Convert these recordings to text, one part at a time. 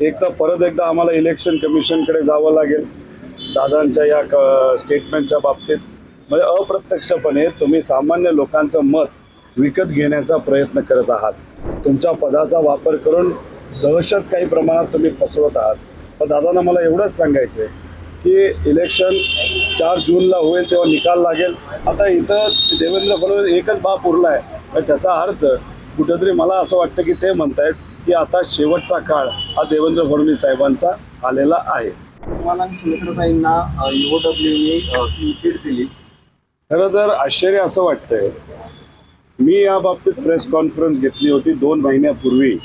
एक तर परत एकदा आम्हाला इलेक्शन कमिशनकडे जावं लागेल. दादांच्या या क स्टेटमेंटच्या बाबतीत. म्हणजे अप्रत्यक्षपणे तुम्ही सामान्य लोकांचं मत विकत घेण्याचा प्रयत्न करत आहात. तुमच्या पदाचा वापर करून दहशत काही प्रमाणात तुम्ही पसरवत आहात. पण दादांना मला एवढंच सांगायचं आहे की इलेक्शन चार जूनला होईल तेव्हा निकाल लागेल. आता इथं देवेंद्र फडणवीस एकच बाप उरला आहे तर त्याचा अर्थ कुठेतरी मला असं वाटतं की ते म्हणतायत की आता शेवटचा काळ हा देवेंद्र फडणवीस साहेबांचा आलेला आहे. तुम्हाला सुमित्रताईंना युओडब्ल्यूने चिट दिली खरं तर आश्चर्य असं वाटतंय मी या बाबतीत प्रेस कॉन्फरन्स घेतली होती दोन महिन्यापूर्वी.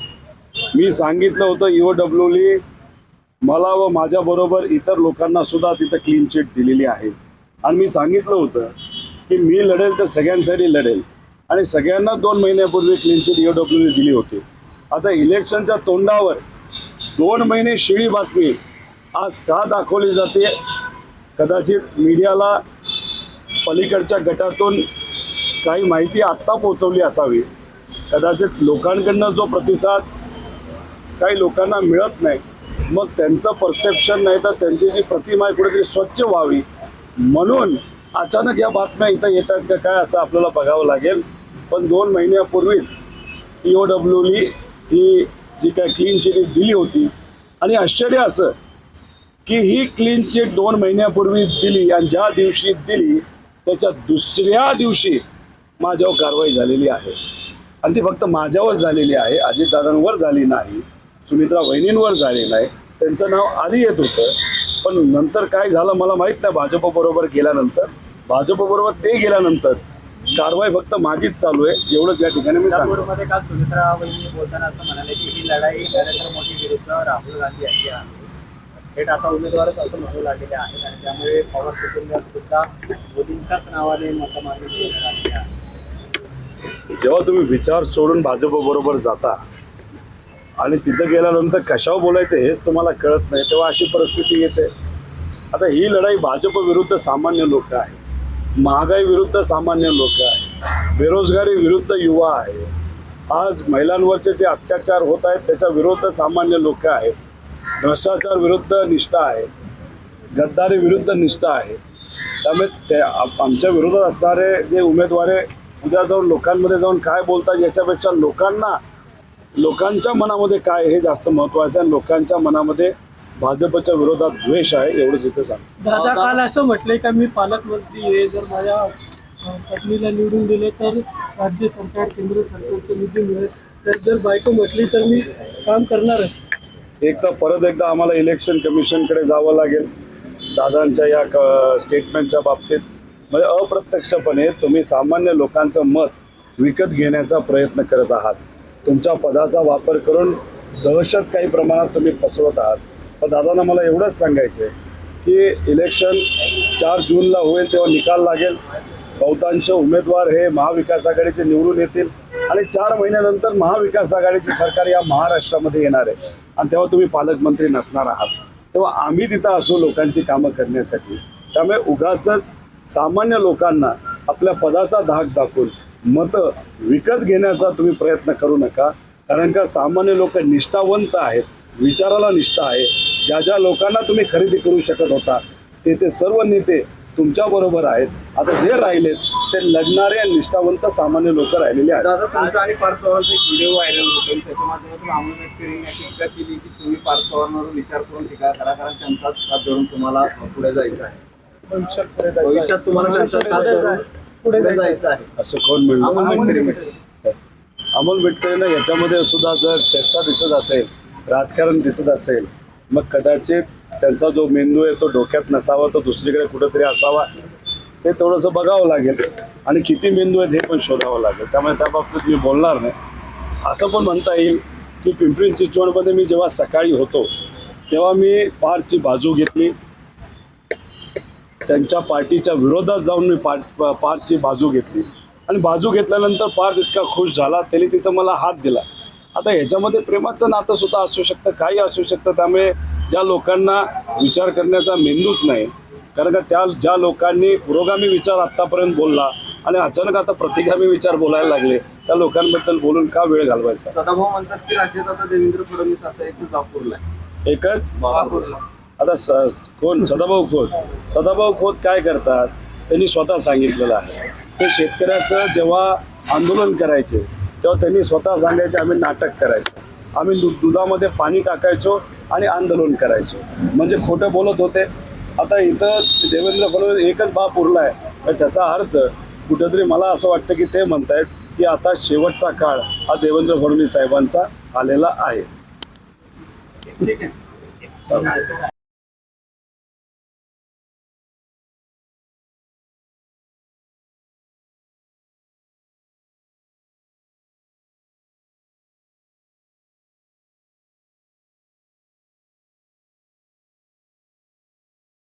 मी सांगितलं होतं E ओ डब्ल्यूली मला व माझ्याबरोबर इतर लोकांना सुद्धा तिथं क्लीन चिट दिलेली आहे. आणि मी सांगितलं होतं की मी लढेल तर सगळ्यांसाठी लढेल. आणि सगळ्यांना दोन महिन्यापूर्वी क्लीन चिट ई ओ डब्ल्यूने दिली होती. आता इलेक्शनच्या तोंडावर दोन महिने शिळी बातमी आज का दाखवली जाते? कदाचित मीडियाला पलीकडच्या गटातून काही माहिती आत्ता पोचवली असावी. कदाचित लोकांकडनं जो प्रतिसाद काही लोकांना मिळत नाही मग त्यांचं परसेप्शन नाही तर त्यांची जी प्रतिमा आहे कुठेतरी स्वच्छ व्हावी. म्हणून अचानक या बातम्या इथं येतात का काय असं आपल्याला बघावं लागेल. पण दोन महिन्यापूर्वीच ई ओ डब्ल्यूनी ही जी काय क्लीन चिट दिली होती. आणि आश्चर्य असं की ही क्लीन चिट दोन महिन्यापूर्वी दिली आणि ज्या दिवशी दिली त्याच्या दुसऱ्या दिवशी माझ्यावर कारवाई झालेली आहे. आणि ती फक्त माझ्यावर झालेली आहे अजितदादांवर झाली नाही सुमित्रा वहिनींवर झाली नाही त्यांचं नाव आधी येत होतं. पण नंतर काय झालं मला माहीत नाही भाजपबरोबर गेल्यानंतर. भाजपबरोबर ते गेल्यानंतर कारवाई फक्त माझीच चालू आहे. एवढंच या ठिकाणी मी सांगतो. मध्ये काल सुमित्रा वहिनी बोलताना असं म्हणाले की ही लढाई नरेंद्र मोदी विरुद्ध राहुल गांधी यांची आहे. थेट आता उमेदवारच असं म्हणू लागलेले आहेत आणि त्यामुळे पवार कुटुंबात सुद्धा मोदींच्याच नावाने जेव्हा तुम्ही विचार सोडून भाजपबरोबर जाता आणि तिथं गेल्यानंतर कशावर बोलायचं हेच तुम्हाला कळत नाही तेव्हा अशी परिस्थिती येते. आता ही लढाई भाजप विरुद्ध सामान्य लोक आहे महागाई विरुद्ध सामान्य लोक आहे बेरोजगारी विरुद्ध युवा आहे आज महिलांवरचे जे अत्याचार होत आहेत त्याच्या विरुद्ध सामान्य लोक आहेत. भ्रष्टाचार विरुद्ध निष्ठा आहे. गद्दारी विरुद्ध निष्ठा आहे. त्यामुळे ते आमच्या विरोधात असणारे जे उमेदवार उद्या जाऊन लोकांमध्ये जाऊन काय बोलतात याच्यापेक्षा लोकांना लोकांच्या मनामध्ये काय हे जास्त महत्त्वाचं आहे. लोकांच्या मनामध्ये भाजपच्या विरोधात द्वेष आहे एवढंच इथे सांग. दादा काल असं म्हटलंय का मी पालकमंत्री आहे जर माझ्या अं, पत्नीला निवडून दिले तर राज्य सरकार केंद्र सरकारचे निधी मिळेल. तर जर बायको म्हटली तर मी काम करणारच. एक तर परत एकदा आम्हाला इलेक्शन कमिशनकडे जावं लागेल. दादांच्या या क स्टेटमेंटच्या बाबतीत. म्हणजे अप्रत्यक्षपणे तुम्ही सामान्य लोकांचं मत विकत घेण्याचा प्रयत्न करत आहात. तुमच्या पदाचा वापर करून दहशत काही प्रमाणात तुम्ही पसरवत आहात. पण दादांना मला एवढंच सांगायचं आहे की इलेक्शन चार जूनला होईल तेव्हा निकाल लागेल. बहुतांश उमेदवार हे महाविकास आघाडीचे निवडून येतील. आणि चार महिन्यानंतर महाविकास आघाडीचे सरकार या महाराष्ट्रामध्ये येणार आहे. आणि तेव्हा तुम्ही पालकमंत्री नसणार आहात. तेव्हा आम्ही तिथं असू लोकांची कामं करण्यासाठी. त्यामुळे उगाच सामान्य लोकांना आपल्या पदाचा धाक दाखवून मतं विकत घेण्याचा तुम्ही प्रयत्न करू नका. कारण का सामान्य लोक निष्ठावंत आहेत. विचाराला निष्ठा आहे. ज्या ज्या लोकांना तुम्ही खरेदी करू शकत होता ते ते सर्व नेते तुमच्याबरोबर आहेत. आता जे राहिलेत ते लढणारे आणि निष्ठावंत सामान्य लोक राहिलेले आहेत. दादा तुमचा आणि पार्थ पवारचा एक व्हिडिओ व्हायरल होतो. त्याच्या माध्यमातून अमोल मेटकरींनी अशी टीका केली की तुम्ही पार्थ पवारांवर विचार करून टीका करा कारण त्यांचाच साथ धरून तुम्हाला पुढे जायचं आहे. भविष्यात तुम्हाला त्यांचा साथ धरून पुढे जायचं आहे. असं कोण अमोल म्हणलं. अमोल मिटकरींना याच्यामध्ये सुद्धा जर चेष्टा दिसत असेल राजकारण दिसत असेल मग कदाचित त्यांचा जो मेंदू आहे तो डोक्यात नसावा तो दुसरीकडे कुठेतरी असावा ते थोडंसं बघावं लागेल. आणि किती मेंदू आहेत हे पण शोधावं लागेल. त्यामुळे त्या बाबतीत मी बोलणार नाही. असं पण म्हणता येईल की पिंपरी चिंचवडमध्ये मी जेव्हा सकाळी होतो तेव्हा मी पारची बाजू घेतली. त्यांच्या पार्टीच्या विरोधात जाऊन मी पार्ट पारची बाजू घेतली. आणि बाजू घेतल्यानंतर पार्थ इतका खुश झाला त्याने तिथं मला हात दिला. आता ह्याच्यामध्ये प्रेमाचं नातं सुद्धा असू शकतं काही असू शकतं. त्यामुळे ज्या लोकांना विचार करण्याचा मेंदूच नाही. कारण का त्या ज्या लोकांनी पुरोगामी विचार आत्तापर्यंत बोलला आणि अचानक आता प्रतिगामी विचार बोलायला लागले त्या लोकांबद्दल बोलून का वेळ घालवायचा? सदाभाऊ म्हणतात की राज्यात आता देवेंद्र फडणवीस असा एक जापूरला आहे. एकच. आता स कोण? सदाभाऊ खोत. सदाभाऊ खोत काय करतात? त्यांनी स्वतः सांगितलेलं आहे. ते शेतकऱ्याचं जेव्हा आंदोलन करायचे तेव्हा त्यांनी स्वतः सांगायचे आम्ही नाटक करायचो. आम्ही दु दुधामध्ये पाणी टाकायचो आणि आंदोलन करायचो. म्हणजे खोटं बोलत होते. आता इथं देवेंद्र फडणवीस एकच बाप उरला आहे. तर त्याचा अर्थ कुठेतरी मला असं वाटतं की ते म्हणतायत की आता शेवटचा काळ हा देवेंद्र फडणवीस साहेबांचा आलेला आहे. ठीक आहे.